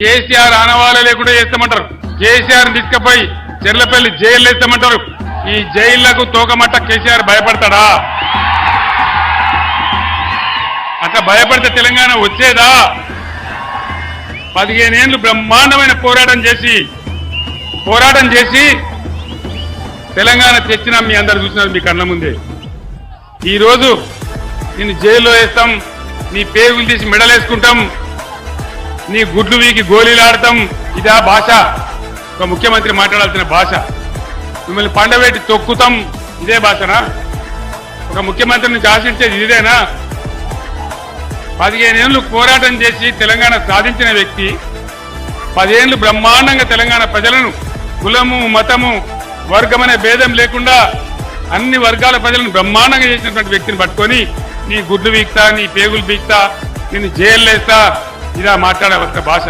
కేసీఆర్ ఆనవాళ్ళ లేకుండా చేస్తామంటారు. కేసీఆర్ తీసుకుపోయి చెర్లపల్లి జైలు వేస్తామంటారు. ఈ జైళ్ళకు తోకమట్ట కేసీఆర్ భయపడతాడా? అట్లా భయపడితే తెలంగాణ వచ్చేదా? పదిహేనేళ్ళు బ్రహ్మాండమైన పోరాటం చేసి పోరాటం చేసి తెలంగాణ తెచ్చినా మీ అందరు చూసినారు మీ కళ్ళ ముందే. ఈ రోజు జైల్లో వేస్తాం నీ పేగులు తీసి మెడలేసుకుంటాం నీ గుడ్లు వీకి గోళీలాడతాం ఇదా భాష. ఒక ముఖ్యమంత్రి మాట్లాడాల్సిన భాష. మిమ్మల్ని పండబెట్టి తొక్కుతాం. ఇదే భాషనా? ఒక ముఖ్యమంత్రిని నుంచి ఆశించేది ఇదేనా? పదిహేనేళ్ళు పోరాటం చేసి తెలంగాణ సాధించిన వ్యక్తి పదిహేనులు బ్రహ్మాండంగా తెలంగాణ ప్రజలను కులము మతము వర్గం భేదం లేకుండా అన్ని వర్గాల ప్రజలను బ్రహ్మాండంగా చేసినటువంటి వ్యక్తిని పట్టుకొని నీ గుడ్లు వీక్తా నీ పేగులు బీక్తా నేను జైలు వేస్తా ఇలా మాట్లాడే భాష.